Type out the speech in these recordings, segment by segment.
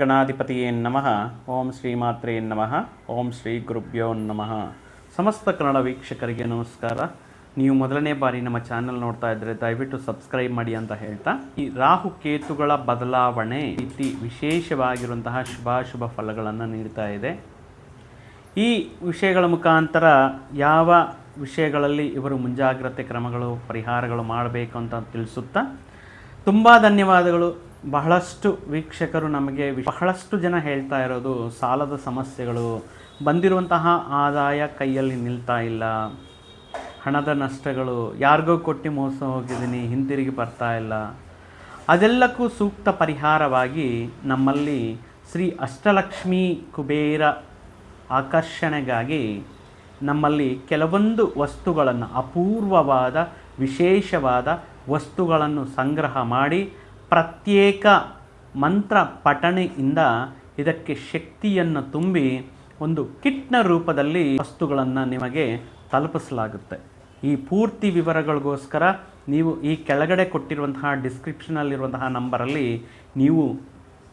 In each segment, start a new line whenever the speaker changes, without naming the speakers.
ಗಣಾಧಿಪತಿಯೇ ನಮಃ. ಓಂ ಶ್ರೀ ಶ್ರೀಮಾತ್ರೇ ನಮಃ. ಓಂ ಶ್ರೀ ಗುರುಭ್ಯೋ ನಮಃ. ಸಮಸ್ತ ಕನ್ನಡ ವೀಕ್ಷಕರಿಗೆ ನಮಸ್ಕಾರ. ನೀವು ಮೊದಲನೇ ಬಾರಿ ನಮ್ಮ ಚಾನೆಲ್ ನೋಡ್ತಾ ಇದ್ದರೆ ದಯವಿಟ್ಟು ಸಬ್ಸ್ಕ್ರೈಬ್ ಮಾಡಿ ಅಂತ ಹೇಳ್ತಾ, ಈ ರಾಹು ಕೇತುಗಳ ಬದಲಾವಣೆ ಇತಿ ವಿಶೇಷವಾಗಿರುವಂತಹ ಶುಭಾಶುಭ ಫಲಗಳನ್ನು ನೀಡ್ತಾ ಇದೆ. ಈ ವಿಷಯಗಳ ಮುಖಾಂತರ ಯಾವ ವಿಷಯಗಳಲ್ಲಿ ಇವರು ಮುಂಜಾಗ್ರತೆ ಕ್ರಮಗಳು, ಪರಿಹಾರಗಳು ಮಾಡಬೇಕು ಅಂತ ತಿಳಿಸುತ್ತಾ, ತುಂಬ ಧನ್ಯವಾದಗಳು. ಬಹಳಷ್ಟು ವೀಕ್ಷಕರು ನಮಗೆ ಬಹಳಷ್ಟು ಜನ ಹೇಳ್ತಾ ಇರೋದು ಸಾಲದ ಸಮಸ್ಯೆಗಳು. ಬಂದಿರುವಂತಹ ಆದಾಯ ಕೈಯಲ್ಲಿ ನಿಲ್ತಾ ಇಲ್ಲ. ಹಣದ ನಷ್ಟಗಳು. ಯಾರಿಗೋ ಕೊಟ್ಟು ಮೋಸ ಹೋಗಿದ್ದೀನಿ, ಹಿಂತಿರುಗಿ ಬರ್ತಾ ಇಲ್ಲ. ಅದೆಲ್ಲಕ್ಕೂ ಸೂಕ್ತ ಪರಿಹಾರವಾಗಿ ನಮ್ಮಲ್ಲಿ ಶ್ರೀ ಅಷ್ಟಲಕ್ಷ್ಮೀ ಕುಬೇರ ಆಕರ್ಷಣೆಗಾಗಿ ನಮ್ಮಲ್ಲಿ ಕೆಲವೊಂದು ವಸ್ತುಗಳನ್ನು, ಅಪೂರ್ವವಾದ, ವಿಶೇಷವಾದ ವಸ್ತುಗಳನ್ನು ಸಂಗ್ರಹ ಮಾಡಿ ಪ್ರತ್ಯೇಕ ಮಂತ್ರ ಪಠಣೆಯಿಂದ ಇದಕ್ಕೆ ಶಕ್ತಿಯನ್ನು ತುಂಬಿ ಒಂದು ಕಿಟ್ನ ರೂಪದಲ್ಲಿ ವಸ್ತುಗಳನ್ನು ನಿಮಗೆ ತಲುಪಿಸಲಾಗುತ್ತೆ. ಈ ಪೂರ್ತಿ ವಿವರಗಳಿಗೋಸ್ಕರ ನೀವು ಈ ಕೆಳಗಡೆ ಕೊಟ್ಟಿರುವಂತಹ ಡಿಸ್ಕ್ರಿಪ್ಷನಲ್ಲಿರುವಂತಹ ನಂಬರಲ್ಲಿ ನೀವು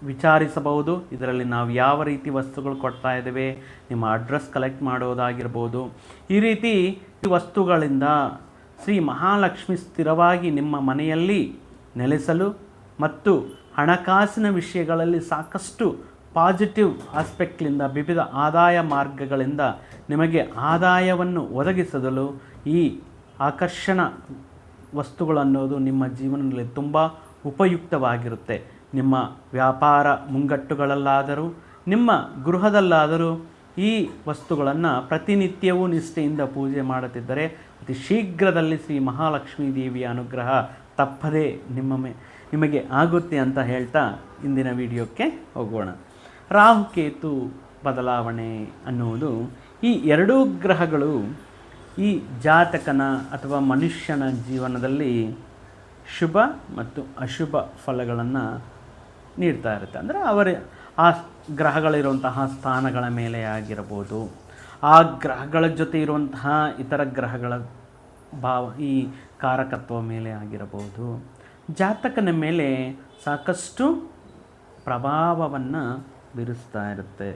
ವಿಚಾರಿಸಬಹುದು. ಇದರಲ್ಲಿ ನಾವು ಯಾವ ರೀತಿ ವಸ್ತುಗಳು ಕೊಡ್ತಾ ಇದ್ದೇವೆ, ನಿಮ್ಮ ಅಡ್ರೆಸ್ ಕಲೆಕ್ಟ್ ಮಾಡೋದಾಗಿರ್ಬೋದು. ಈ ರೀತಿ ಈ ವಸ್ತುಗಳಿಂದ ಶ್ರೀ ಮಹಾಲಕ್ಷ್ಮಿ ಸ್ಥಿರವಾಗಿ ನಿಮ್ಮ ಮನೆಯಲ್ಲಿ ನೆಲೆಸಲು ಮತ್ತು ಹಣಕಾಸಿನ ವಿಷಯಗಳಲ್ಲಿ ಸಾಕಷ್ಟು ಪಾಸಿಟಿವ್ ಆಸ್ಪೆಕ್ಟ್ಲಿಂದ ವಿವಿಧ ಆದಾಯ ಮಾರ್ಗಗಳಿಂದ ನಿಮಗೆ ಆದಾಯವನ್ನು ಒದಗಿಸಲು ಈ ಆಕರ್ಷಣ ವಸ್ತುಗಳನ್ನೋದು ನಿಮ್ಮ ಜೀವನದಲ್ಲಿ ತುಂಬ ಉಪಯುಕ್ತವಾಗಿರುತ್ತೆ. ನಿಮ್ಮ ವ್ಯಾಪಾರ ಮುಂಗಟ್ಟುಗಳಲ್ಲಾದರೂ, ನಿಮ್ಮ ಗೃಹದಲ್ಲಾದರೂ ಈ ವಸ್ತುಗಳನ್ನು ಪ್ರತಿನಿತ್ಯವೂ ನಿಷ್ಠೆಯಿಂದ ಪೂಜೆ ಮಾಡುತ್ತಿದ್ದರೆ ಅತಿ ಶೀಘ್ರದಲ್ಲಿ ಶ್ರೀ ಮಹಾಲಕ್ಷ್ಮೀ ದೇವಿಯ ಅನುಗ್ರಹ ತಪ್ಪದೇ ನಿಮ್ಮ ಮೇ ನಿಮಗೆ ಆಗುತ್ತೆ ಅಂತ ಹೇಳ್ತಾ ಇಂದಿನ ವಿಡಿಯೋಕ್ಕೆ ಹೋಗೋಣ. ರಾಹುಕೇತು ಬದಲಾವಣೆ ಅನ್ನುವುದು ಈ ಎರಡೂ ಗ್ರಹಗಳು ಈ ಜಾತಕನ ಅಥವಾ ಮನುಷ್ಯನ ಜೀವನದಲ್ಲಿ ಶುಭ ಮತ್ತು ಅಶುಭ ಫಲಗಳನ್ನು ನೀಡ್ತಾ ಇರುತ್ತೆ. ಅಂದರೆ ಅವರ ಆ ಗ್ರಹಗಳಿರುವಂತಹ ಸ್ಥಾನಗಳ ಮೇಲೆ ಆಗಿರಬಹುದು ಆ ಗ್ರಹಗಳ ಜೊತೆ ಇರುವಂತಹ ಇತರ ಗ್ರಹಗಳ ಭಾವ ಈ ಕಾರಕತ್ವ ಮೇಲೆ ಆಗಿರಬಹುದು. ಜಾತಕನ ಮೇಲೆ ಸಾಕಷ್ಟು ಪ್ರಭಾವವನ್ನು ಬೀರಿಸ್ತಾ ಇರುತ್ತೆ.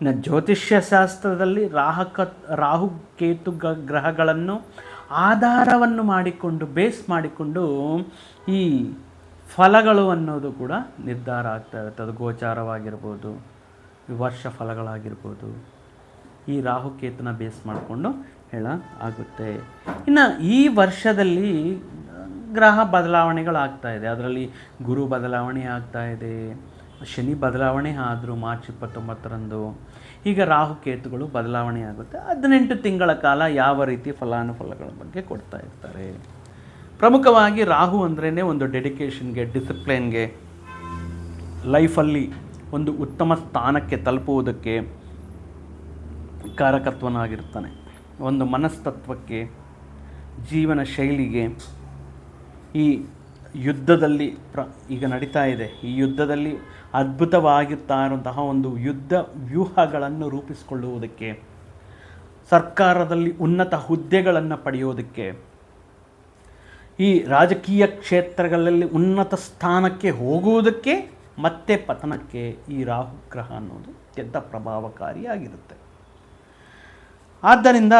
ಇನ್ನು ಜ್ಯೋತಿಷ್ಯ ಶಾಸ್ತ್ರದಲ್ಲಿ ರಾಹಕ, ರಾಹು ಕೇತು ಗ್ರಹಗಳನ್ನು ಆಧಾರವನ್ನು ಮಾಡಿಕೊಂಡು, ಬೇಸ್ ಮಾಡಿಕೊಂಡು ಈ ಫಲಗಳು ಅನ್ನೋದು ಕೂಡ ನಿರ್ಧಾರ ಆಗ್ತಾ ಇರುತ್ತೆ. ಅದು ಗೋಚಾರವಾಗಿರ್ಬೋದು ವರ್ಷ ಫಲಗಳಾಗಿರ್ಬೋದು. ಈ ರಾಹುಕೇತನ ಬೇಸ್ ಮಾಡಿಕೊಂಡು ಹೇಳ ಆಗುತ್ತೆ. ಇನ್ನು ಈ ವರ್ಷದಲ್ಲಿ ಗ್ರಹ ಬದಲಾವಣೆಗಳಾಗ್ತಾ ಇದೆ. ಅದರಲ್ಲಿ ಗುರು ಬದಲಾವಣೆ ಆಗ್ತಾ ಇದೆ, ಶನಿ ಬದಲಾವಣೆ ಆದರೂ ಮಾರ್ಚ್ ಇಪ್ಪತ್ತೊಂಬತ್ತರಂದು ಈಗ ರಾಹುಕೇತುಗಳು ಬದಲಾವಣೆ ಆಗುತ್ತೆ. ಹದಿನೆಂಟು ತಿಂಗಳ ಕಾಲ ಯಾವ ರೀತಿ ಫಲಾನುಫಲಗಳ ಬಗ್ಗೆ ಕೊಡ್ತಾ ಇರ್ತಾರೆ. ಪ್ರಮುಖವಾಗಿ ರಾಹು ಅಂದ್ರೇ ಒಂದು ಡೆಡಿಕೇಷನ್ಗೆ ಡಿಸಿಪ್ಲಿನ್ಗೆ ಲೈಫಲ್ಲಿ ಒಂದು ಉತ್ತಮ ಸ್ಥಾನಕ್ಕೆ ತಲುಪುವುದಕ್ಕೆ ಕಾರಕತ್ವನಾಗಿರ್ತಾನೆ. ಒಂದು ಮನಸ್ತತ್ವಕ್ಕೆ, ಜೀವನ ಶೈಲಿಗೆ ಈ ಯುದ್ಧದಲ್ಲಿ ಪ್ರ, ಈಗ ನಡೀತಾ ಇದೆ. ಈ ಯುದ್ಧದಲ್ಲಿ ಅದ್ಭುತವಾಗಿರ್ತಾ ಇರುವಂತಹ ಒಂದು ಯುದ್ಧ ವ್ಯೂಹಗಳನ್ನು ರೂಪಿಸಿಕೊಳ್ಳುವುದಕ್ಕೆ, ಸರ್ಕಾರದಲ್ಲಿ ಉನ್ನತ ಹುದ್ದೆಗಳನ್ನು ಪಡೆಯೋದಕ್ಕೆ ಈ ರಾಜಕೀಯ ಕ್ಷೇತ್ರಗಳಲ್ಲಿ ಉನ್ನತ ಸ್ಥಾನಕ್ಕೆ ಹೋಗುವುದಕ್ಕೆ ಮತ್ತೆ ಪತನಕ್ಕೆ ಈ ರಾಹು ಗ್ರಹ ಅನ್ನೋದು ಅತ್ಯಂತ ಪ್ರಭಾವಕಾರಿಯಾಗಿರುತ್ತೆ. ಆದ್ದರಿಂದ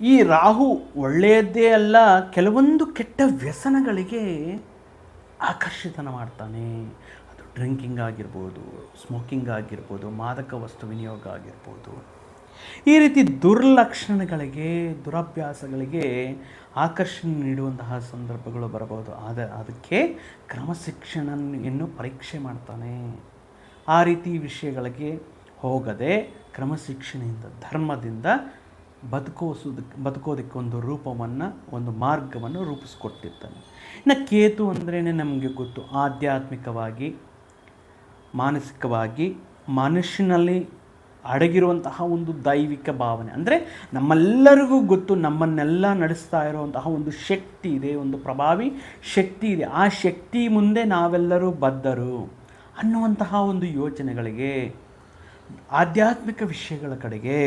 ಈ ರಾಹು ಒಳ್ಳೆಯದ್ದೇ ಅಲ್ಲ, ಕೆಲವೊಂದು ಕೆಟ್ಟ ವ್ಯಸನಗಳಿಗೆ ಆಕರ್ಷಿತನ ಮಾಡ್ತಾನೆ. ಅದು ಡ್ರಿಂಕಿಂಗ್ ಆಗಿರ್ಬೋದು, ಸ್ಮೋಕಿಂಗ್ ಆಗಿರ್ಬೋದು, ಮಾದಕ ವಸ್ತು ವಿನಿಯೋಗ ಆಗಿರ್ಬೋದು. ಈ ರೀತಿ ದುರ್ಲಕ್ಷಣಗಳಿಗೆ, ದುರಭ್ಯಾಸಗಳಿಗೆ ಆಕರ್ಷಣೆ ನೀಡುವಂತಹ ಸಂದರ್ಭಗಳು ಬರಬಹುದು. ಆದ, ಅದಕ್ಕೆ ಕ್ರಮಶಿಕ್ಷಣವನ್ನು ಪರೀಕ್ಷೆ ಮಾಡ್ತಾನೆ. ಆ ರೀತಿ ವಿಷಯಗಳಿಗೆ ಹೋಗದೆ ಕ್ರಮಶಿಕ್ಷಣೆಯಿಂದ ಧರ್ಮದಿಂದ ಬದುಕೋಸೋದಕ್ಕೆ ಬದುಕೋದಕ್ಕೆ ಒಂದು ರೂಪವನ್ನು, ಒಂದು ಮಾರ್ಗವನ್ನು ರೂಪಿಸ್ಕೊಟ್ಟಿರ್ತಾನೆ. ಇನ್ನು ಕೇತು ಅಂದ್ರೇ ನಮಗೆ ಗೊತ್ತು, ಆಧ್ಯಾತ್ಮಿಕವಾಗಿ, ಮಾನಸಿಕವಾಗಿ, ಮನುಷ್ಯನಲ್ಲಿ ಅಡಗಿರುವಂತಹ ಒಂದು ದೈವಿಕ ಭಾವನೆ. ಅಂದರೆ ನಮ್ಮೆಲ್ಲರಿಗೂ ಗೊತ್ತು, ನಮ್ಮನ್ನೆಲ್ಲ ನಡೆಸ್ತಾ ಇರುವಂತಹ ಒಂದು ಶಕ್ತಿ ಇದೆ, ಒಂದು ಪ್ರಭಾವಿ ಶಕ್ತಿ ಇದೆ. ಆ ಶಕ್ತಿ ಮುಂದೆ ನಾವೆಲ್ಲರೂ ಬದ್ಧರು ಅನ್ನುವಂತಹ ಒಂದು ಯೋಚನೆಗಳಿಗೆ, ಆಧ್ಯಾತ್ಮಿಕ ವಿಷಯಗಳ ಕಡೆಗೆ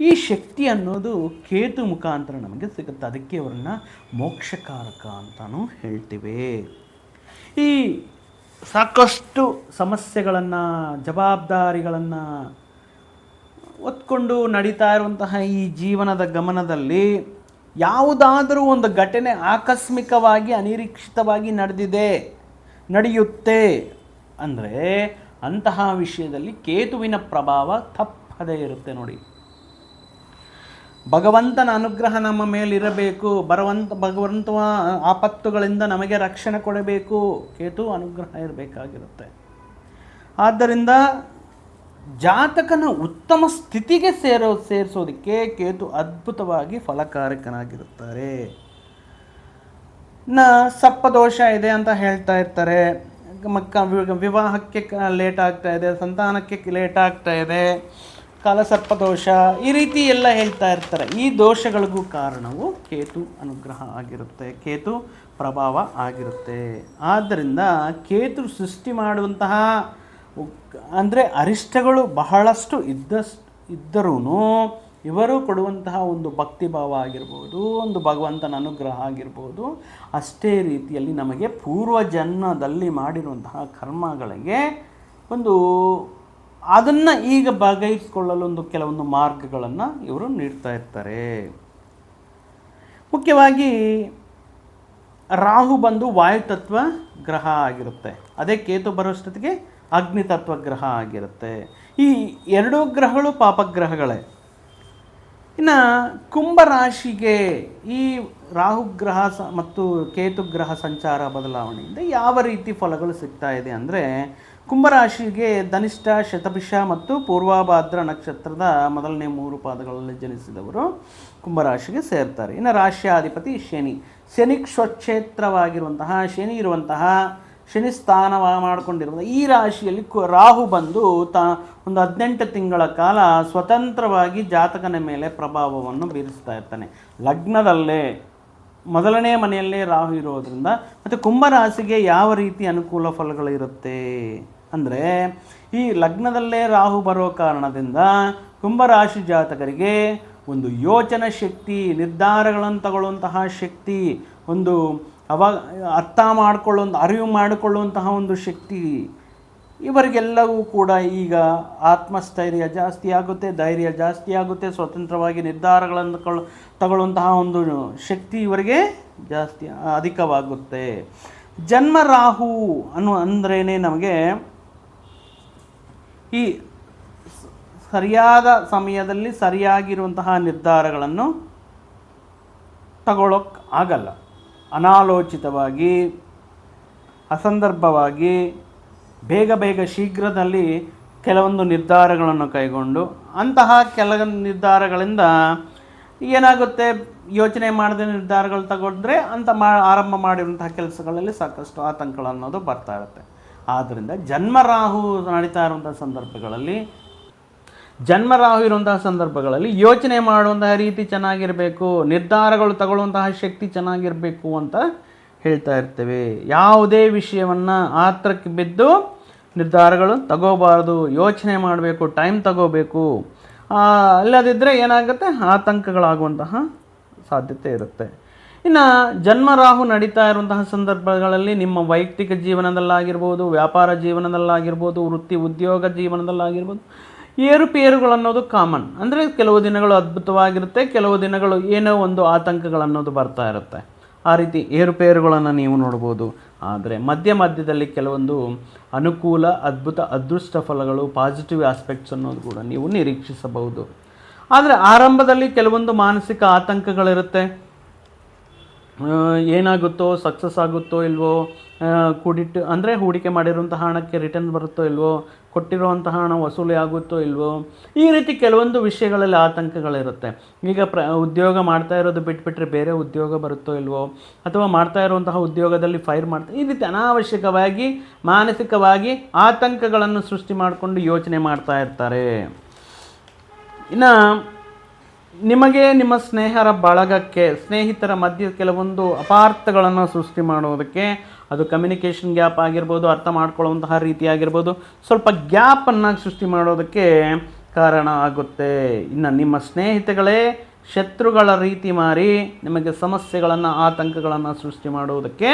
ಈ ಶಕ್ತಿ ಅನ್ನೋದು ಕೇತು ಮುಖಾಂತರ ನಮಗೆ ಸಿಗುತ್ತೆ. ಅದಕ್ಕೆ ಅವರನ್ನು ಮೋಕ್ಷಕಾರಕ ಅಂತಲೂ ಹೇಳ್ತೀವಿ. ಈ ಸಾಕಷ್ಟು ಸಮಸ್ಯೆಗಳನ್ನು, ಜವಾಬ್ದಾರಿಗಳನ್ನು ಒತ್ಕೊಂಡು ನಡೀತಾ ಇರುವಂತಹ ಈ ಜೀವನದ ಗಮನದಲ್ಲಿ ಯಾವುದಾದರೂ ಒಂದು ಘಟನೆ ಆಕಸ್ಮಿಕವಾಗಿ, ಅನಿರೀಕ್ಷಿತವಾಗಿ ನಡೆದಿದೆ, ನಡೆಯುತ್ತೆ ಅಂದರೆ ಅಂತಹ ವಿಷಯದಲ್ಲಿ ಕೇತುವಿನ ಪ್ರಭಾವ ತಪ್ಪದೇ ಇರುತ್ತೆ ನೋಡಿ. ಭಗವಂತನ ಅನುಗ್ರಹ ನಮ್ಮ ಮೇಲಿರಬೇಕು. ಬರವಂತ ಭಗವಂತ ಆಪತ್ತುಗಳಿಂದ ನಮಗೆ ರಕ್ಷಣೆ ಕೊಡಬೇಕು. ಕೇತು ಅನುಗ್ರಹ ಇರಬೇಕಾಗಿರುತ್ತೆ. ಆದ್ದರಿಂದ ಜಾತಕನ ಉತ್ತಮ ಸ್ಥಿತಿಗೆ ಸೇರೋ, ಸೇರಿಸೋದಕ್ಕೆ ಕೇತು ಅದ್ಭುತವಾಗಿ ಫಲಕಾರಕನಾಗಿರುತ್ತಾರೆ. ನ ಸಪ್ಪದೋಷ ಇದೆ ಅಂತ ಹೇಳ್ತಾ ಇರ್ತಾರೆ. ಮಕ್ಕ, ವಿವಾಹಕ್ಕೆ ಲೇಟ್ ಆಗ್ತಾ ಇದೆ, ಸಂತಾನಕ್ಕೆ ಲೇಟ್ ಆಗ್ತಾ ಇದೆ. ಕಾಲಸರ್ಪದೋಷ ಈ ರೀತಿ ಎಲ್ಲ ಹೇಳ್ತಾ ಇರ್ತಾರೆ. ಈ ದೋಷಗಳಿಗೂ ಕಾರಣವು ಕೇತು ಅನುಗ್ರಹ ಆಗಿರುತ್ತೆ, ಕೇತು ಪ್ರಭಾವ ಆಗಿರುತ್ತೆ. ಆದ್ದರಿಂದ ಕೇತು ಸೃಷ್ಟಿ ಮಾಡುವಂತಹ ಅಂದರೆ ಅರಿಷ್ಟಗಳು ಬಹಳಷ್ಟು ಇದ್ದ ಇದ್ದರೂ ಇವರು ಕೊಡುವಂತಹ ಒಂದು ಭಕ್ತಿಭಾವ ಆಗಿರ್ಬೋದು, ಒಂದು ಭಗವಂತನ ಅನುಗ್ರಹ ಆಗಿರ್ಬೋದು, ಅಷ್ಟೇ ರೀತಿಯಲ್ಲಿ ನಮಗೆ ಪೂರ್ವ ಜನ್ಮದಲ್ಲಿ ಮಾಡಿರುವಂತಹ ಕರ್ಮಗಳಿಗೆ ಒಂದು ಅದನ್ನು ಈಗ ಬಗೆಹರಿಸಿಕೊಳ್ಳಲು ಒಂದು ಕೆಲವೊಂದು ಮಾರ್ಗಗಳನ್ನು ಇವರು ನೀಡ್ತಾ ಇರ್ತಾರೆ. ಮುಖ್ಯವಾಗಿ ರಾಹು ಬಂದು ವಾಯುತತ್ವ ಗ್ರಹ ಆಗಿರುತ್ತೆ. ಅದೇ ಕೇತು ಬರೋಷ್ಟೊತ್ತಿಗೆ ಅಗ್ನಿತತ್ವ ಗ್ರಹ ಆಗಿರುತ್ತೆ. ಈ ಎರಡೂ ಗ್ರಹಗಳು ಪಾಪಗ್ರಹಗಳೇ. ಇನ್ನು ಕುಂಭರಾಶಿಗೆ ಈ ರಾಹುಗ್ರಹ ಸ ಮತ್ತು ಕೇತುಗ್ರಹ ಸಂಚಾರ ಬದಲಾವಣೆಯಿಂದ ಯಾವ ರೀತಿ ಫಲಗಳು ಸಿಗ್ತಾ ಇದೆ ಅಂದರೆ ಕುಂಭರಾಶಿಗೆ ಧನಿಷ್ಠ, ಶತಭಿಷ ಮತ್ತು ಪೂರ್ವಭಾದ್ರ ನಕ್ಷತ್ರದ ಮೊದಲನೇ ಮೂರು ಪಾದಗಳಲ್ಲಿ ಜನಿಸಿದವರು ಕುಂಭರಾಶಿಗೆ ಸೇರ್ತಾರೆ. ಇನ್ನು ರಾಶ್ಯಾಧಿಪತಿ ಶನಿ. ಶನಿ ಸ್ವಕ್ಷೇತ್ರವಾಗಿರುವಂತಹ ಶನಿ ಇರುವಂತಹ, ಶನಿ ಸ್ಥಾನ ಮಾಡಿಕೊಂಡಿರುವ ಈ ರಾಶಿಯಲ್ಲಿ ರಾಹು ಬಂದು ತ ಒಂದು ಹದಿನೆಂಟು ತಿಂಗಳ ಕಾಲ ಸ್ವತಂತ್ರವಾಗಿ ಜಾತಕನ ಮೇಲೆ ಪ್ರಭಾವವನ್ನು ಬೀರಿಸ್ತಾ ಇರ್ತಾನೆ. ಲಗ್ನದಲ್ಲೇ ಮೊದಲನೇ ಮನೆಯಲ್ಲೇ ರಾಹು ಇರೋದ್ರಿಂದ ಮತ್ತು ಕುಂಭರಾಶಿಗೆ ಯಾವ ರೀತಿ ಅನುಕೂಲ ಫಲಗಳಿರುತ್ತೆ ಅಂದರೆ ಈ ಲಗ್ನದಲ್ಲೇ ರಾಹು ಬರೋ ಕಾರಣದಿಂದ ಕುಂಭರಾಶಿ ಜಾತಕರಿಗೆ ಒಂದು ಯೋಚನಾ ಶಕ್ತಿ, ನಿರ್ಧಾರಗಳನ್ನು ತಗೊಳ್ಳುವಂತಹ ಶಕ್ತಿ, ಒಂದು ಅವಾಗ ಅರ್ಥ ಮಾಡಿಕೊಳ್ಳುವಂಥ ಅರಿವು ಮಾಡಿಕೊಳ್ಳುವಂತಹ ಒಂದು ಶಕ್ತಿ ಇವರಿಗೆಲ್ಲವೂ ಕೂಡ ಈಗ ಆತ್ಮಸ್ಥೈರ್ಯ ಜಾಸ್ತಿ ಆಗುತ್ತೆ, ಧೈರ್ಯ ಜಾಸ್ತಿ ಆಗುತ್ತೆ, ಸ್ವತಂತ್ರವಾಗಿ ನಿರ್ಧಾರಗಳನ್ನು ಕೊಳ್ಳ ತಗೊಳ್ಳುವಂತಹ ಒಂದು ಶಕ್ತಿ ಇವರಿಗೆ ಜಾಸ್ತಿ ಅಧಿಕವಾಗುತ್ತೆ. ಜನ್ಮ ರಾಹು ಅನ್ನು ಅಂದ್ರೇ ನಮಗೆ ಈ ಸರಿಯಾದ ಸಮಯದಲ್ಲಿ ಸರಿಯಾಗಿರುವಂತಹ ನಿರ್ಧಾರಗಳನ್ನು ತಗೊಳ್ಳೋಕ್ಕೆ ಆಗಲ್ಲ. ಅನಾಲೋಚಿತವಾಗಿ, ಅಸಂದರ್ಭವಾಗಿ ಬೇಗ ಬೇಗ ಶೀಘ್ರದಲ್ಲಿ ಕೆಲವೊಂದು ನಿರ್ಧಾರಗಳನ್ನು ಕೈಗೊಂಡು ಅಂತಹ ಕೆಲ ನಿರ್ಧಾರಗಳಿಂದ ಏನಾಗುತ್ತೆ? ಯೋಚನೆ ಮಾಡದೆ ನಿರ್ಧಾರಗಳು ತಗೊಂಡ್ರೆ ಅಂತ ಮಾ, ಆರಂಭ ಮಾಡಿರುವಂತಹ ಕೆಲಸಗಳಲ್ಲಿ ಸಾಕಷ್ಟು ಆತಂಕಗಳು ಅನ್ನೋದು ಬರ್ತಾ ಇರುತ್ತೆ. ಆದ್ದರಿಂದ ಜನ್ಮರಾಹು ನಡೀತಾ ಇರುವಂಥ ಸಂದರ್ಭಗಳಲ್ಲಿ, ಜನ್ಮರಾಹು ಇರುವಂತಹ ಸಂದರ್ಭಗಳಲ್ಲಿ ಯೋಚನೆ ಮಾಡುವಂತಹ ರೀತಿ ಚೆನ್ನಾಗಿರಬೇಕು, ನಿರ್ಧಾರಗಳು ತಗೊಳ್ಳುವಂತಹ ಶಕ್ತಿ ಚೆನ್ನಾಗಿರಬೇಕು ಅಂತ ಹೇಳ್ತಾ ಇರ್ತೇವೆ. ಯಾವುದೇ ವಿಷಯವನ್ನು ಆತ್ರಕ್ಕೆ ಬಿದ್ದು ನಿರ್ಧಾರಗಳು ತಗೋಬಾರ್ದು, ಯೋಚನೆ ಮಾಡಬೇಕು ಟೈಮ್ ತಗೋಬೇಕು. ಅಲ್ಲದಿದ್ದರೆ ಏನಾಗುತ್ತೆ? ಆತಂಕಗಳಾಗುವಂತಹ ಸಾಧ್ಯತೆ ಇರುತ್ತೆ. ಇನ್ನು ಜನ್ಮರಾಹು ನಡೀತಾ ಇರುವಂತಹ ಸಂದರ್ಭಗಳಲ್ಲಿ ನಿಮ್ಮ ವೈಯಕ್ತಿಕ ಜೀವನದಲ್ಲಾಗಿರ್ಬೋದು, ವ್ಯಾಪಾರ ಜೀವನದಲ್ಲಾಗಿರ್ಬೋದು, ವೃತ್ತಿ ಉದ್ಯೋಗ ಜೀವನದಲ್ಲಾಗಿರ್ಬೋದು, ಏರುಪೇರುಗಳು ಅನ್ನೋದು ಕಾಮನ್ ಅಂದರೆ ಕೆಲವು ದಿನಗಳು ಅದ್ಭುತವಾಗಿರುತ್ತೆ, ಕೆಲವು ದಿನಗಳು ಏನೋ ಒಂದು ಆತಂಕಗಳನ್ನೋದು ಬರ್ತಾ ಇರುತ್ತೆ. ಆ ರೀತಿ ಏರುಪೇರುಗಳನ್ನು ನೀವು ನೋಡ್ಬೋದು. ಆದರೆ ಮಧ್ಯ ಮಧ್ಯದಲ್ಲಿ ಕೆಲವೊಂದು ಅನುಕೂಲ, ಅದ್ಭುತ, ಅದೃಷ್ಟ ಫಲಗಳು ಪಾಸಿಟಿವ್ ಆಸ್ಪೆಕ್ಟ್ಸ್ ಅನ್ನೋದು ಕೂಡ ನೀವು ನಿರೀಕ್ಷಿಸಬಹುದು. ಆದರೆ ಆರಂಭದಲ್ಲಿ ಕೆಲವೊಂದು ಮಾನಸಿಕ ಆತಂಕಗಳಿರುತ್ತೆ. ಏನಾಗುತ್ತೋ ಸಕ್ಸಸ್ ಆಗುತ್ತೋ ಇಲ್ವೋ ಕೂಡಿಟ್ಟು, ಅಂದರೆ ಹೂಡಿಕೆ ಮಾಡಿರುವಂತಹ ಹಣಕ್ಕೆ ರಿಟರ್ನ್ ಬರುತ್ತೋ ಇಲ್ವೋ, ಕೊಟ್ಟಿರುವಂತಹ ಹಣ ವಸೂಲಿ ಆಗುತ್ತೋ ಇಲ್ವೋ, ಈ ರೀತಿ ಕೆಲವೊಂದು ವಿಷಯಗಳಲ್ಲಿ ಆತಂಕಗಳಿರುತ್ತೆ. ಈಗ ಪ್ರ, ಉದ್ಯೋಗ ಮಾಡ್ತಾ ಇರೋದು ಬಿಟ್ಬಿಟ್ರೆ ಬೇರೆ ಉದ್ಯೋಗ ಬರುತ್ತೋ ಇಲ್ವೋ, ಅಥವಾ ಮಾಡ್ತಾ ಇರುವಂತಹ ಉದ್ಯೋಗದಲ್ಲಿ ಫೈರ್ ಮಾಡ್ತಾ, ಈ ರೀತಿ ಅನಾವಶ್ಯಕವಾಗಿ, ಮಾನಸಿಕವಾಗಿ ಆತಂಕಗಳನ್ನು ಸೃಷ್ಟಿ ಮಾಡಿಕೊಂಡು ಯೋಚನೆ ಮಾಡ್ತಾ ಇರ್ತಾರೆ. ಇನ್ನು ನಿಮಗೆ ನಿಮ್ಮ ಸ್ನೇಹರ ಬಳಗಕ್ಕೆ ಸ್ನೇಹಿತರ ಮಧ್ಯೆ ಕೆಲವೊಂದು ಅಪಾರ್ಥಗಳನ್ನು ಸೃಷ್ಟಿ ಮಾಡುವುದಕ್ಕೆ ಅದು ಕಮ್ಯುನಿಕೇಷನ್ ಗ್ಯಾಪ್ ಆಗಿರ್ಬೋದು, ಅರ್ಥ ಮಾಡ್ಕೊಳ್ಳುವಂತಹ ರೀತಿ ಆಗಿರ್ಬೋದು, ಸ್ವಲ್ಪ ಗ್ಯಾಪನ್ನು ಸೃಷ್ಟಿ ಮಾಡೋದಕ್ಕೆ ಕಾರಣ ಆಗುತ್ತೆ. ಇನ್ನು ನಿಮ್ಮ ಸ್ನೇಹಿತಗಳೇ ಶತ್ರುಗಳ ರೀತಿ ಮಾರಿ ನಿಮಗೆ ಸಮಸ್ಯೆಗಳನ್ನು, ಆತಂಕಗಳನ್ನು ಸೃಷ್ಟಿ ಮಾಡುವುದಕ್ಕೆ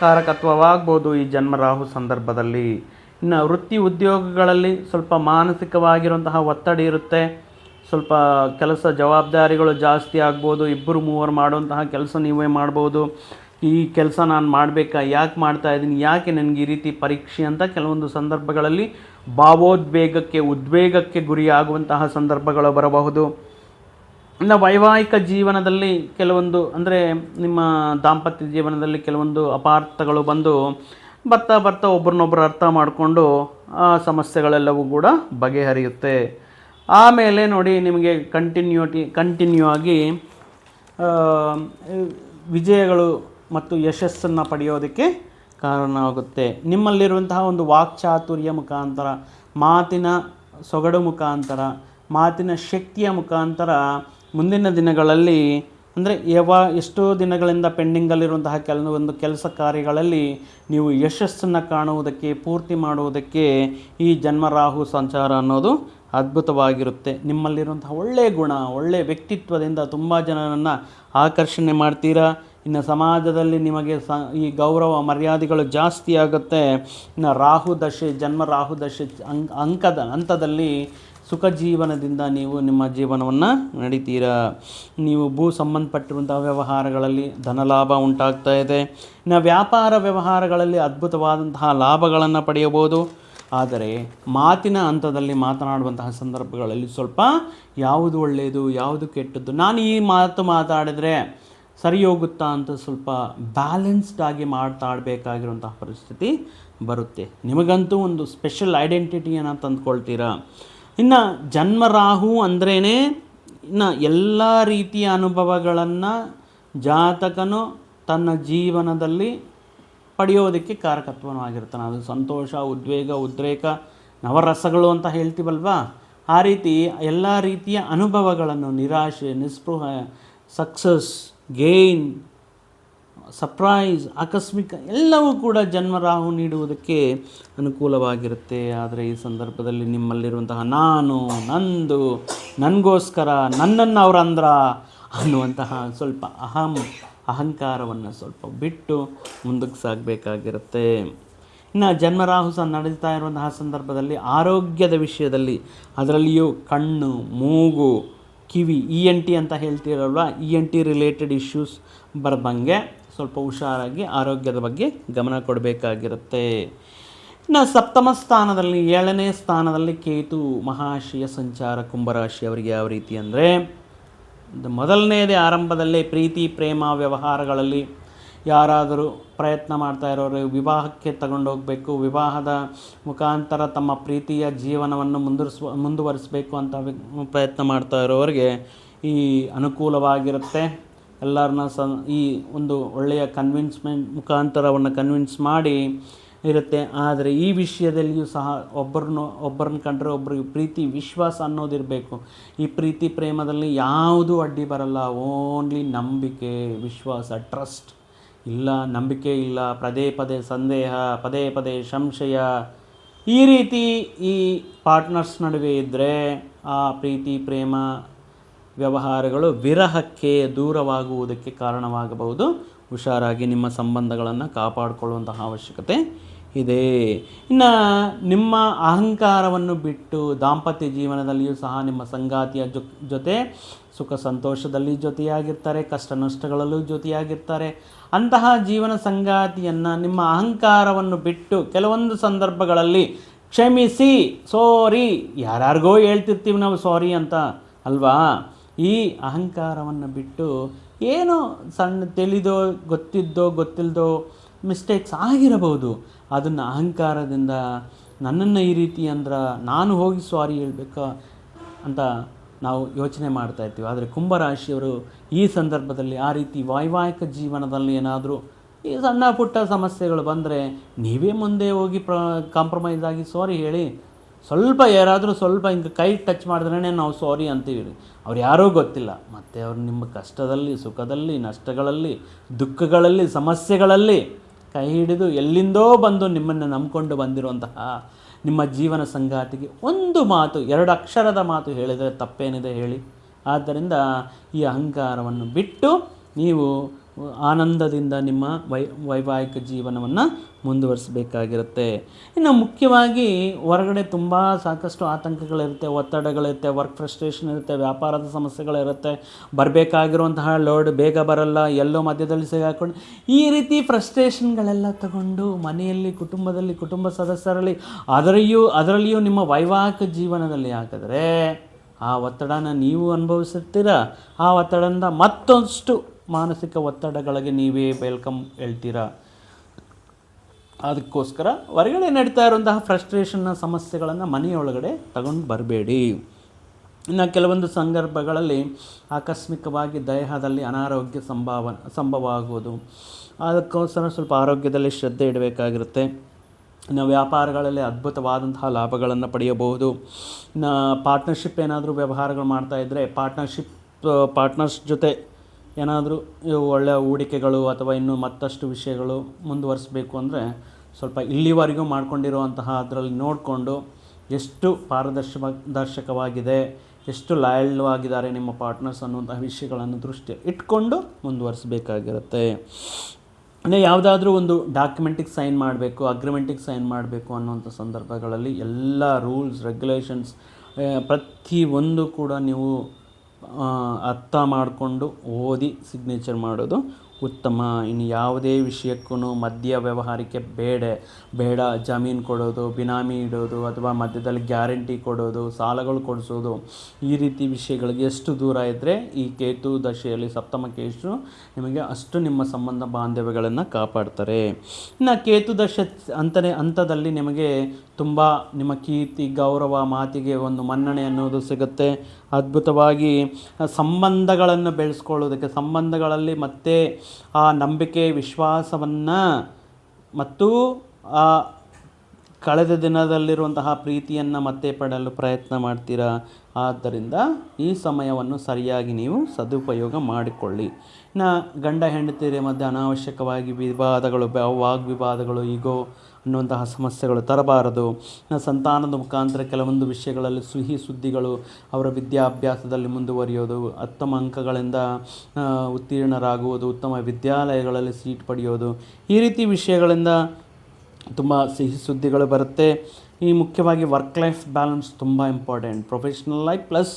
ಕಾರಕತ್ವವಾಗ್ಬೋದು ಈ ಜನ್ಮರಾಹು ಸಂದರ್ಭದಲ್ಲಿ. ಇನ್ನು ವೃತ್ತಿ ಉದ್ಯೋಗಗಳಲ್ಲಿ ಸ್ವಲ್ಪ ಮಾನಸಿಕವಾಗಿರುವಂತಹ ಒತ್ತಡ ಇರುತ್ತೆ. ಸ್ವಲ್ಪ ಕೆಲಸ ಜವಾಬ್ದಾರಿಗಳು ಜಾಸ್ತಿ ಆಗ್ಬೋದು ಇಬ್ಬರು ಮೂವರು ಮಾಡುವಂತಹ ಕೆಲಸ ನೀವೇ ಮಾಡ್ಬೋದು. ಈ ಕೆಲಸ ನಾನು ಮಾಡಬೇಕಾ, ಯಾಕೆ ಮಾಡ್ತಾ ಇದ್ದೀನಿ, ಯಾಕೆ ನನಗೆ ಈ ರೀತಿ ಪರೀಕ್ಷೆ ಅಂತ ಕೆಲವೊಂದು ಸಂದರ್ಭಗಳಲ್ಲಿ ಭಾವೋದ್ವೇಗಕ್ಕೆ, ಉದ್ವೇಗಕ್ಕೆ ಗುರಿಯಾಗುವಂತಹ ಸಂದರ್ಭಗಳು ಬರಬಹುದು. ಇನ್ನು ವೈವಾಹಿಕ ಜೀವನದಲ್ಲಿ ಕೆಲವೊಂದು, ಅಂದರೆ ನಿಮ್ಮ ದಾಂಪತ್ಯ ಜೀವನದಲ್ಲಿ ಕೆಲವೊಂದು ಅಪಾರ್ಥಗಳು ಬಂದು ಬರ್ತಾ ಬರ್ತಾ ಒಬ್ರನ್ನೊಬ್ರು ಅರ್ಥ ಮಾಡಿಕೊಂಡು ಆ ಸಮಸ್ಯೆಗಳೆಲ್ಲವೂ ಕೂಡ ಬಗೆಹರಿಯುತ್ತೆ. ಆಮೇಲೆ ನೋಡಿ ನಿಮಗೆ ಕಂಟಿನ್ಯೂಟಿ ಕಂಟಿನ್ಯೂ ಆಗಿ ವಿಜಯಗಳು ಮತ್ತು ಯಶಸ್ಸನ್ನು ಪಡೆಯೋದಕ್ಕೆ ಕಾರಣವಾಗುತ್ತೆ. ನಿಮ್ಮಲ್ಲಿರುವಂತಹ ಒಂದು ವಾಕ್ಚಾತುರ್ಯ ಮುಖಾಂತರ, ಮಾತಿನ ಸೊಗಡು ಮುಖಾಂತರ, ಮಾತಿನ ಶಕ್ತಿಯ ಮುಖಾಂತರ ಮುಂದಿನ ದಿನಗಳಲ್ಲಿ, ಅಂದರೆ ಯಾವ ಎಷ್ಟೋ ದಿನಗಳಿಂದ ಪೆಂಡಿಂಗಲ್ಲಿರುವಂತಹ ಕೆಲವೊಂದು ಕೆಲಸ ಕಾರ್ಯಗಳಲ್ಲಿ ನೀವು ಯಶಸ್ಸನ್ನು ಕಾಣುವುದಕ್ಕೆ, ಪೂರ್ತಿ ಮಾಡುವುದಕ್ಕೆ ಈ ಜನ್ಮರಾಹು ಸಂಚಾರ ಅನ್ನೋದು ಅದ್ಭುತವಾಗಿರುತ್ತೆ. ನಿಮ್ಮಲ್ಲಿರುವಂತಹ ಒಳ್ಳೆಯ ಗುಣ, ಒಳ್ಳೆಯ ವ್ಯಕ್ತಿತ್ವದಿಂದ ತುಂಬ ಜನರನ್ನು ಆಕರ್ಷಣೆ ಮಾಡ್ತೀರಾ? ಇನ್ನು ಸಮಾಜದಲ್ಲಿ ನಿಮಗೆ ಸ, ಈ ಗೌರವ, ಮರ್ಯಾದೆಗಳು ಜಾಸ್ತಿ ಆಗುತ್ತೆ. ಇನ್ನು ರಾಹು ದಶೆ, ಜನ್ಮ ರಾಹು ದಶೆ ಅಂಕ್, ಅಂಕದ, ಹಂತದಲ್ಲಿ ಸುಖ ಜೀವನದಿಂದ ನೀವು ನಿಮ್ಮ ಜೀವನವನ್ನು ನಡೀತೀರಾ? ನೀವು ಭೂ ಸಂಬಂಧಪಟ್ಟಿರುವಂಥ ವ್ಯವಹಾರಗಳಲ್ಲಿ ಧನಲಾಭ ಉಂಟಾಗ್ತಾ ಇದೆ. ಇನ್ನು ವ್ಯಾಪಾರ ವ್ಯವಹಾರಗಳಲ್ಲಿ ಅದ್ಭುತವಾದಂತಹ ಲಾಭಗಳನ್ನು ಪಡೆಯಬಹುದು. ಆದರೆ ಮಾತಿನ ಹಂತದಲ್ಲಿ ಮಾತನಾಡುವಂತಹ ಸಂದರ್ಭಗಳಲ್ಲಿ ಸ್ವಲ್ಪ ಯಾವುದು ಒಳ್ಳೆಯದು, ಯಾವುದು ಕೆಟ್ಟದ್ದು? ನಾನು ಈ ಮಾತು ಮಾತಾಡಿದರೆ ಸರಿ ಹೋಗುತ್ತಾ ಅಂತ ಸ್ವಲ್ಪ ಬ್ಯಾಲೆನ್ಸ್ಡ್ ಆಗಿ ಮಾತಾಡಬೇಕಾಗಿರುವಂತಹ ಪರಿಸ್ಥಿತಿ ಬರುತ್ತೆ. ನಿಮಗಂತೂ ಒಂದು ಸ್ಪೆಷಲ್ ಐಡೆಂಟಿಟಿಯನ್ನು ತಂದುಕೊಳ್ತೀರಾ? ಇನ್ನು ಜನ್ಮರಾಹು ಅಂದ್ರೇ ಇನ್ನು ಎಲ್ಲ ರೀತಿಯ ಅನುಭವಗಳನ್ನು ಜಾತಕನು ತನ್ನ ಜೀವನದಲ್ಲಿ ಪಡೆಯೋದಕ್ಕೆ ಕಾರಕತ್ವವಾಗಿರ್ತಾನೆ ಅದು ಸಂತೋಷ, ಉದ್ವೇಗ, ಉದ್ರೇಕ, ನವರಸಗಳು ಅಂತ ಹೇಳ್ತೀವಲ್ವಾ? ಆ ರೀತಿ ಎಲ್ಲ ರೀತಿಯ ಅನುಭವಗಳನ್ನು ನಿರಾಶೆ, ನಿಸ್ಪೃಹ ಸಕ್ಸಸ್ ಗೇನ್ ಸರ್ಪ್ರೈಸ್ ಆಕಸ್ಮಿಕ ಎಲ್ಲವೂ ಕೂಡ ಜನ್ಮರಾಹು ನೀಡುವುದಕ್ಕೆ ಅನುಕೂಲವಾಗಿರುತ್ತೆ. ಆದರೆ ಈ ಸಂದರ್ಭದಲ್ಲಿ ನಿಮ್ಮಲ್ಲಿರುವಂತಹ ನಾನು, ನಂದು, ನನಗೋಸ್ಕರ ನನ್ನನ್ನು ಅವರಂದ್ರ ಅನ್ನುವಂತಹ ಸ್ವಲ್ಪ ಅಹಂ ಅಹಂಕಾರವನ್ನು ಸ್ವಲ್ಪ ಬಿಟ್ಟು ಮುಂದಕ್ಕೆ ಸಾಗಬೇಕಾಗಿರುತ್ತೆ. ಇನ್ನು ಜನ್ಮರಾಹು ಸಹ ನಡೀತಾ ಇರುವಂತಹ ಸಂದರ್ಭದಲ್ಲಿ ಆರೋಗ್ಯದ ವಿಷಯದಲ್ಲಿ ಅದರಲ್ಲಿಯೂ ಕಣ್ಣು, ಮೂಗು, ಕಿವಿ ಇ ಎನ್ ಟಿ ಅಂತ ಹೇಳ್ತಿರಲ್ವ? E N T related issues ಬರ್ದಂಗೆ ಸ್ವಲ್ಪ ಹುಷಾರಾಗಿ ಆರೋಗ್ಯದ ಬಗ್ಗೆ ಗಮನ ಕೊಡಬೇಕಾಗಿರುತ್ತೆ. ಇನ್ನು ಸಪ್ತಮ ಸ್ಥಾನದಲ್ಲಿ, ಏಳನೇ ಸ್ಥಾನದಲ್ಲಿ ಕೇತು ಮಹಾಶಯ ಸಂಚಾರ ಕುಂಭರಾಶಿ ಅವರಿಗೆ ಯಾವ ರೀತಿ ಅಂದರೆ ಮೊದಲನೇದೇ ಆರಂಭದಲ್ಲೇ ಪ್ರೀತಿ, ಪ್ರೇಮ ವ್ಯವಹಾರಗಳಲ್ಲಿ ಯಾರಾದರೂ ಪ್ರಯತ್ನ ಮಾಡ್ತಾ ಇರೋರು ವಿವಾಹಕ್ಕೆ ತಗೊಂಡೋಗಬೇಕು, ವಿವಾಹದ ಮುಖಾಂತರ ತಮ್ಮ ಪ್ರೀತಿಯ ಜೀವನವನ್ನು ಮುಂದುವರಿಸುವ, ಮುಂದುವರಿಸಬೇಕು ಅಂತ ಪ್ರಯತ್ನ ಮಾಡ್ತಾ ಇರೋರಿಗೆ ಈ ಅನುಕೂಲವಾಗಿರುತ್ತೆ. ಎಲ್ಲರನ್ನ ಸ, ಈ ಒಂದು ಒಳ್ಳೆಯ ಕನ್ವಿನ್ಸ್ಮೆಂಟ್ ಮುಖಾಂತರವನ್ನು ಕನ್ವಿನ್ಸ್ ಮಾಡಿ ಇರುತ್ತೆ. ಆದರೆ ಈ ವಿಷಯದಲ್ಲಿಯೂ ಸಹ ಒಬ್ಬರನ್ನು ಒಬ್ಬರನ್ನ ಕಂಡ್ರೆ ಒಬ್ಬರಿಗೆ ಪ್ರೀತಿ, ವಿಶ್ವಾಸ ಅನ್ನೋದಿರಬೇಕು. ಈ ಪ್ರೀತಿ ಪ್ರೇಮದಲ್ಲಿ ಯಾವುದೂ ಅಡ್ಡಿ ಬರಲ್ಲ. ಓನ್ಲಿ ನಂಬಿಕೆ, ವಿಶ್ವಾಸ ಟ್ರಸ್ಟ್ ಇಲ್ಲ, ನಂಬಿಕೆ ಇಲ್ಲ, ಪದೇ ಪದೇ ಸಂದೇಹ, ಪದೇ ಪದೇ ಸಂಶಯ. ಈ ರೀತಿ ಈ ಪಾರ್ಟ್ನರ್ಸ್ ನಡುವೆ ಇದ್ದರೆ ಆ ಪ್ರೀತಿ, ಪ್ರೇಮ ವ್ಯವಹಾರಗಳು ವಿರಹಕ್ಕೆ ದೂರವಾಗುವುದಕ್ಕೆ ಕಾರಣವಾಗಬಹುದು. ಹುಷಾರಾಗಿ ನಿಮ್ಮ ಸಂಬಂಧಗಳನ್ನು ಕಾಪಾಡಿಕೊಳ್ಳುವಂತಹ ಅವಶ್ಯಕತೆ ಇದೆ. ಇನ್ನು ನಿಮ್ಮ ಅಹಂಕಾರವನ್ನು ಬಿಟ್ಟು ದಾಂಪತ್ಯ ಜೀವನದಲ್ಲಿಯೂ ಸಹ ನಿಮ್ಮ ಸಂಗಾತಿಯ ಜೊತೆ ಸುಖ ಸಂತೋಷದಲ್ಲಿ ಜೊತೆಯಾಗಿರ್ತಾರೆ, ಕಷ್ಟ ನಷ್ಟಗಳಲ್ಲೂ ಜೊತೆಯಾಗಿರ್ತಾರೆ. ಅಂತಹ ಜೀವನ ಸಂಗಾತಿಯನ್ನು ನಿಮ್ಮ ಅಹಂಕಾರವನ್ನು ಬಿಟ್ಟು ಕೆಲವೊಂದು ಸಂದರ್ಭಗಳಲ್ಲಿ ಕ್ಷಮಿಸಿ, ಸಾರಿ ಯಾರ್ಯಾರಿಗೋ ಹೇಳ್ತಿರ್ತೀವಿ ನಾವು ಸಾರಿ ಅಂತ ಅಲ್ವಾ? ಈ ಅಹಂಕಾರವನ್ನು ಬಿಟ್ಟು ಏನೋ ಸಣ್ಣ ತಿಳಿದೋ ಗೊತ್ತಿದ್ದೋ ಗೊತ್ತಿಲ್ಲದೋ ಮಿಸ್ಟೇಕ್ಸ್ ಆಗಿರಬಹುದು. ಅದನ್ನು ಅಹಂಕಾರದಿಂದ ನನ್ನನ್ನು ಈ ರೀತಿ ಅಂದ್ರೆ ನಾನು ಹೋಗಿ ಸಾರಿ ಹೇಳ್ಬೇಕಾ ಅಂತ ನಾವು ಯೋಚನೆ ಮಾಡ್ತಾ ಇರ್ತೀವಿ. ಆದರೆ ಕುಂಭರಾಶಿಯವರು ಈ ಸಂದರ್ಭದಲ್ಲಿ ಆ ರೀತಿ ವೈವಾಹಿಕ ಜೀವನದಲ್ಲಿ ಏನಾದರೂ ಈ ಸಣ್ಣ ಪುಟ್ಟ ಸಮಸ್ಯೆಗಳು ಬಂದರೆ ನೀವೇ ಮುಂದೆ ಹೋಗಿ ಪ್ರ ಕಾಂಪ್ರಮೈಸ್ ಆಗಿ ಸಾರಿ ಹೇಳಿ. ಸ್ವಲ್ಪ ಯಾರಾದರೂ ಸ್ವಲ್ಪ ಹಿಂಗೆ ಕೈ ಟಚ್ ಮಾಡಿದ್ರೇ ನಾವು ಸಾರಿ ಅಂತೀವಿ. ಅವ್ರು ಯಾರೂ ಗೊತ್ತಿಲ್ಲ. ಮತ್ತು ಅವ್ರು ನಿಮ್ಮ ಕಷ್ಟದಲ್ಲಿ, ಸುಖದಲ್ಲಿ, ನಷ್ಟಗಳಲ್ಲಿ, ದುಃಖಗಳಲ್ಲಿ, ಸಮಸ್ಯೆಗಳಲ್ಲಿ ಕೈ ಹಿಡಿದು ಎಲ್ಲಿಂದೋ ಬಂದು ನಿಮ್ಮನ್ನು ನಂಬಿಕೊಂಡು ಬಂದಿರುವಂತಹ ನಿಮ್ಮ ಜೀವನ ಸಂಗಾತಿಗೆ ಒಂದು ಮಾತು, ಎರಡು ಅಕ್ಷರದ ಮಾತು ಹೇಳಿದರೆ ತಪ್ಪೇನಿದೆ ಹೇಳಿ. ಆದ್ದರಿಂದ ಈ ಅಹಂಕಾರವನ್ನು ಬಿಟ್ಟು ನೀವು ಆನಂದದಿಂದ ನಿಮ್ಮ ವೈ ವೈವಾಹಿಕ ಜೀವನವನ್ನು ಮುಂದುವರಿಸಬೇಕಾಗಿರುತ್ತೆ. ಇನ್ನು ಮುಖ್ಯವಾಗಿ ಹೊರಗಡೆ ತುಂಬ ಸಾಕಷ್ಟು ಆತಂಕಗಳಿರುತ್ತೆ, ಒತ್ತಡಗಳಿರುತ್ತೆ ವರ್ಕ್ ಫ್ರಸ್ಟ್ರೇಷನ್ ಇರುತ್ತೆ, ವ್ಯಾಪಾರದ ಸಮಸ್ಯೆಗಳಿರುತ್ತೆ, ಬರಬೇಕಾಗಿರುವಂತಹ ಲೋಡ್ ಬೇಗ ಬರಲ್ಲ, ಎಲ್ಲೋ ಮಧ್ಯದಲ್ಲಿ ಸಿಗಾಕೊಂಡು ಈ ರೀತಿ ಫ್ರಸ್ಟ್ರೇಷನ್ಗಳೆಲ್ಲ ತಗೊಂಡು ಮನೆಯಲ್ಲಿ, ಕುಟುಂಬದಲ್ಲಿ, ಕುಟುಂಬ ಸದಸ್ಯರಲ್ಲಿ ಅದರಲ್ಲಿಯೂ ಅದರಲ್ಲಿಯೂ ನಿಮ್ಮ ವೈವಾಹಿಕ ಜೀವನದಲ್ಲಿ ಹಾಕಿದ್ರೆ ಆ ಒತ್ತಡನ ನೀವು ಅನುಭವಿಸುತ್ತೀರ? ಆ ಒತ್ತಡದಿಂದ ಮತ್ತಷ್ಟು ಮಾನಸಿಕ ಒತ್ತಡಗಳಿಗೆ ನೀವೇ ವೆಲ್ಕಮ್ ಹೇಳ್ತೀರಾ? ಅದಕ್ಕೋಸ್ಕರ ಹೊರಗಡೆ ನಡೀತಾ ಇರುವಂತಹ ಫ್ರಸ್ಟ್ರೇಷನ್ನ ಸಮಸ್ಯೆಗಳನ್ನು ಮನೆಯೊಳಗಡೆ ತಗೊಂಡು ಬರಬೇಡಿ. ಇನ್ನು ಕೆಲವೊಂದು ಸಂದರ್ಭಗಳಲ್ಲಿ ಆಕಸ್ಮಿಕವಾಗಿ ದೇಹದಲ್ಲಿ ಅನಾರೋಗ್ಯ ಸಂಭವ ಸಂಭವ ಆಗುವುದು ಅದಕ್ಕೋಸ್ಕರ ಸ್ವಲ್ಪ ಆರೋಗ್ಯದಲ್ಲಿ ಶ್ರದ್ಧೆ ಇಡಬೇಕಾಗಿರುತ್ತೆ. ಇನ್ನು ವ್ಯಾಪಾರಗಳಲ್ಲಿ ಅದ್ಭುತವಾದಂತಹ ಲಾಭಗಳನ್ನು ಪಡೆಯಬಹುದು. ಇನ್ನು ಪಾರ್ಟ್ನರ್ಶಿಪ್ ಏನಾದರೂ ವ್ಯವಹಾರಗಳು ಮಾಡ್ತಾ ಇದ್ದರೆ ಪಾರ್ಟ್ನರ್ಶಿಪ್ ಪಾರ್ಟ್ನರ್ಸ್ ಜೊತೆ ಏನಾದರೂ ಒಳ್ಳೆಯ ಹೂಡಿಕೆಗಳು ಅಥವಾ ಇನ್ನೂ ಮತ್ತಷ್ಟು ವಿಷಯಗಳು ಮುಂದುವರಿಸಬೇಕು ಅಂದರೆ ಸ್ವಲ್ಪ ಇಲ್ಲಿವರೆಗೂ ಮಾಡ್ಕೊಂಡಿರುವಂತಹ ಅದರಲ್ಲಿ ನೋಡಿಕೊಂಡು ಎಷ್ಟು ಪಾರದರ್ಶ ದರ್ಶಕವಾಗಿದೆ, ಎಷ್ಟು ಲಾಯಲ್ವಾಗಿದ್ದಾರೆ ನಿಮ್ಮ ಪಾರ್ಟ್ನರ್ಸ್ ಅನ್ನುವಂತಹ ವಿಷಯಗಳನ್ನು ದೃಷ್ಟಿ ಇಟ್ಕೊಂಡು ಮುಂದುವರಿಸಬೇಕಾಗಿರುತ್ತೆ. ಅಂದರೆ ಯಾವುದಾದ್ರೂ ಒಂದು ಡಾಕ್ಯುಮೆಂಟಿಗೆ ಸೈನ್ ಮಾಡಬೇಕು, ಅಗ್ರಿಮೆಂಟಿಗೆ ಸೈನ್ ಮಾಡಬೇಕು ಅನ್ನುವಂಥ ಸಂದರ್ಭಗಳಲ್ಲಿ ಎಲ್ಲ ರೂಲ್ಸ್, ರೆಗ್ಯುಲೇಷನ್ಸ್ ಪ್ರತಿ ಒಂದು ಕೂಡ ನೀವು ಅರ್ಥ ಮಾಡಿಕೊಂಡು ಓದಿ ಸಿಗ್ನೇಚರ್ ಮಾಡೋದು ಉತ್ತಮ. ಇನ್ನು ಯಾವುದೇ ವಿಷಯಕ್ಕೂ ಮಧ್ಯ ವ್ಯವಹಾರಕ್ಕೆ ಬೇಡ. ಬೇಡ, ಜಮೀನು ಕೊಡೋದು, ಬಿನಾಮಿ ಇಡೋದು ಅಥವಾ ಮಧ್ಯದಲ್ಲಿ ಗ್ಯಾರಂಟಿ ಕೊಡೋದು, ಸಾಲಗಳು ಕೊಡಿಸೋದು. ಈ ರೀತಿ ವಿಷಯಗಳಿಗೆ ಎಷ್ಟು ದೂರ ಇದ್ದರೆ ಈ ಕೇತು ದಶೆಯಲ್ಲಿ ಸಪ್ತಮ ಕೇಶು ನಿಮಗೆ ಅಷ್ಟು ನಿಮ್ಮ ಸಂಬಂಧ ಬಾಂಧವ್ಯಗಳನ್ನು ಕಾಪಾಡ್ತಾರೆ. ಇನ್ನು ಕೇತು ದಶ ಅಂತನೇ ಹಂತದಲ್ಲಿ ನಿಮಗೆ ತುಂಬ ನಿಮ್ಮ ಕೀರ್ತಿ, ಗೌರವ, ಮಾತಿಗೆ ಒಂದು ಮನ್ನಣೆ ಅನ್ನೋದು ಸಿಗುತ್ತೆ. ಅದ್ಭುತವಾಗಿ ಸಂಬಂಧಗಳನ್ನು ಬೆಳೆಸ್ಕೊಳ್ಳೋದಕ್ಕೆ, ಸಂಬಂಧಗಳಲ್ಲಿ ಮತ್ತೆ ಆ ನಂಬಿಕೆ, ವಿಶ್ವಾಸವನ್ನು ಮತ್ತು ಆ ಕಳೆದ ದಿನದಲ್ಲಿರುವಂತಹ ಪ್ರೀತಿಯನ್ನು ಮತ್ತೆ ಪಡೆಯಲು ಪ್ರಯತ್ನ ಮಾಡ್ತೀರಾ? ಆದ್ದರಿಂದ ಈ ಸಮಯವನ್ನು ಸರಿಯಾಗಿ ನೀವು ಸದುಪಯೋಗ ಮಾಡಿಕೊಳ್ಳಿ. ಇನ್ನು ಗಂಡ ಹೆಂಡತಿಯರ ಮಧ್ಯೆ ಅನಾವಶ್ಯಕವಾಗಿ ವಿವಾದಗಳು ವಾಗ್ವಿವಾದಗಳು ಈಗೋ ಅನ್ನುವಂತಹ ಸಮಸ್ಯೆಗಳು ತರಬಾರದು. ಸಂತಾನದ ಮುಖಾಂತರ ಕೆಲವೊಂದು ವಿಷಯಗಳಲ್ಲಿ ಸಿಹಿ ಸುದ್ದಿಗಳು ಅವರ ವಿದ್ಯಾಭ್ಯಾಸದಲ್ಲಿ ಮುಂದುವರಿಯೋದು ಉತ್ತಮ ಅಂಕಗಳಿಂದ ಉತ್ತೀರ್ಣರಾಗುವುದು, ಉತ್ತಮ ವಿದ್ಯಾಲಯಗಳಲ್ಲಿ ಸೀಟ್ ಪಡೆಯೋದು, ಈ ರೀತಿ ವಿಷಯಗಳಿಂದ ತುಂಬ ಸಿಹಿ ಸುದ್ದಿಗಳು ಬರುತ್ತೆ. ಈ ಮುಖ್ಯವಾಗಿ ವರ್ಕ್ ಲೈಫ್ ಬ್ಯಾಲೆನ್ಸ್ ತುಂಬ important professional life plus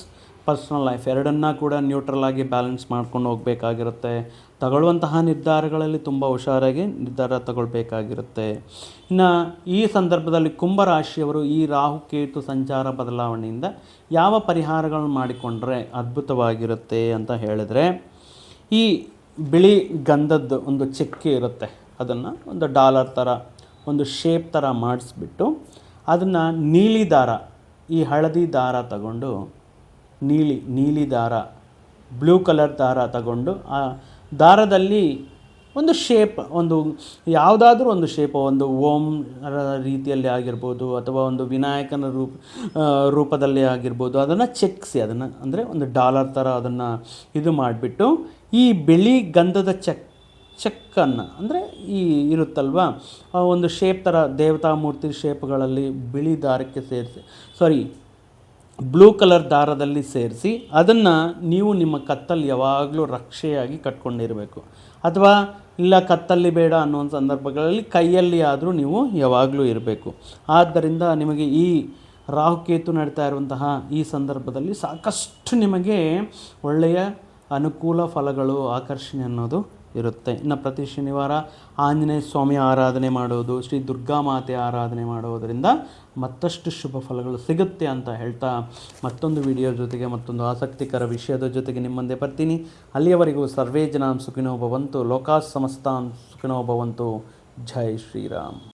personal life ಎರಡನ್ನ ಕೂಡ ನ್ಯೂಟ್ರಲ್ ಆಗಿ ಬ್ಯಾಲೆನ್ಸ್ ಮಾಡ್ಕೊಂಡು ಹೋಗಬೇಕಾಗಿರುತ್ತೆ. ತಗೊಳ್ಳುವಂತಹ ನಿರ್ಧಾರಗಳಲ್ಲಿ ತುಂಬ ಹುಷಾರಾಗಿ ನಿರ್ಧಾರ ತಗೊಳ್ಬೇಕಾಗಿರುತ್ತೆ. ಇನ್ನು ಈ ಸಂದರ್ಭದಲ್ಲಿ ಕುಂಭರಾಶಿಯವರು ಈ ರಾಹು ಕೇತು ಸಂಚಾರ ಬದಲಾವಣೆಯಿಂದ ಯಾವ ಪರಿಹಾರಗಳನ್ನು ಮಾಡಿಕೊಂಡ್ರೆ ಅದ್ಭುತವಾಗಿರುತ್ತೆ ಅಂತ ಹೇಳಿದ್ರೆ, ಈ ಬಿಳಿ ಗಂಧದ್ದು ಒಂದು ಚಕ್ಕೆ ಇರುತ್ತೆ. ಅದನ್ನು ಒಂದು ಡಾಲರ್ ಥರ ಒಂದು ಶೇಪ್ ಥರ ಮಾಡಿಸ್ಬಿಟ್ಟು ಅದನ್ನು ನೀಲಿ ದಾರ, ಈ ಹಳದಿ ದಾರ ತಗೊಂಡು ನೀಲಿ ನೀಲಿ ದಾರ, ಬ್ಲೂ ಕಲರ್ ದಾರ ತಗೊಂಡು ಆ ದಾರದಲ್ಲಿ ಒಂದು ಶೇಪ್, ಒಂದು ಯಾವುದಾದ್ರೂ ಒಂದು ಶೇಪ್, ಒಂದು ಓಂ ರೀತಿಯಲ್ಲಿ ಆಗಿರ್ಬೋದು ಅಥವಾ ಒಂದು ವಿನಾಯಕನ ರೂಪ ರೂಪದಲ್ಲಿ ಆಗಿರ್ಬೋದು ಅದನ್ನು ಚೆಕ್ಸಿ, ಅದನ್ನು ಅಂದರೆ ಒಂದು ಡಾಲರ್ ಥರ ಅದನ್ನು ಇದು ಮಾಡಿಬಿಟ್ಟು ಈ ಬಿಳಿ ಗಂಧದ ಚೆಕ್, ಚೆಕ್ಕನ್ನು ಅಂದರೆ ಈ ಇರುತ್ತಲ್ವ ಒಂದು ಶೇಪ್ ಥರ ದೇವತಾ ಮೂರ್ತಿ ಶೇಪ್ಗಳಲ್ಲಿ ಬಿಳಿ ದಾರಕ್ಕೆ ಸೇರಿಸಿ ಸಾರಿ ಬ್ಲೂ ಕಲರ್ ದಾರದಲ್ಲಿ ಸೇರಿಸಿ ಅದನ್ನು ನೀವು ನಿಮ್ಮ ಕತ್ತಲ್ಲಿ ಯಾವಾಗಲೂ ರಕ್ಷೆಯಾಗಿ ಕಟ್ಕೊಂಡಿರಬೇಕು. ಅಥವಾ ಇಲ್ಲ ಕತ್ತಲ್ಲಿ ಬೇಡ ಅನ್ನೋ ಸಂದರ್ಭಗಳಲ್ಲಿ ಕೈಯಲ್ಲಿ ಆದರೂ ನೀವು ಯಾವಾಗಲೂ ಇರಬೇಕು. ಆದ್ದರಿಂದ ನಿಮಗೆ ಈ ರಾಹುಕೇತು ನಡೀತಾ ಇರುವಂತಹ ಈ ಸಂದರ್ಭದಲ್ಲಿ ಸಾಕಷ್ಟು ನಿಮಗೆ ಒಳ್ಳೆಯ ಅನುಕೂಲ ಫಲಗಳು ಆಕರ್ಷಣೆ ಅನ್ನೋದು ಇರುತ್ತೆ. ಇನ್ನು ಪ್ರತಿ ಶನಿವಾರ ಆಂಜನೇಯ ಸ್ವಾಮಿ ಆರಾಧನೆ ಮಾಡೋದು, ಶ್ರೀ ದುರ್ಗಾ ಮಾತೆ ಆರಾಧನೆ ಮಾಡೋದರಿಂದ ಮತ್ತಷ್ಟು ಶುಭ ಫಲಗಳು ಸಿಗುತ್ತೆ ಅಂತ ಹೇಳ್ತಾ ಮತ್ತೊಂದು ವಿಡಿಯೋ ಜೊತೆಗೆ ಮತ್ತೊಂದು ಆಸಕ್ತಿಕರ ವಿಷಯದ ಜೊತೆಗೆ ನಿಮ್ಮಂದೆ ಬರ್ತೀನಿ. ಅಲ್ಲಿಯವರೆಗೂ ಸರ್ವೇ ಜನ ಸುಖಿನೋ ಭವಂತು ಲೋಕಾ ಸಮಸ್ತಾನ್ ಸುಖಿನೋ ಭವಂತು. ಜೈ ಶ್ರೀರಾಮ್.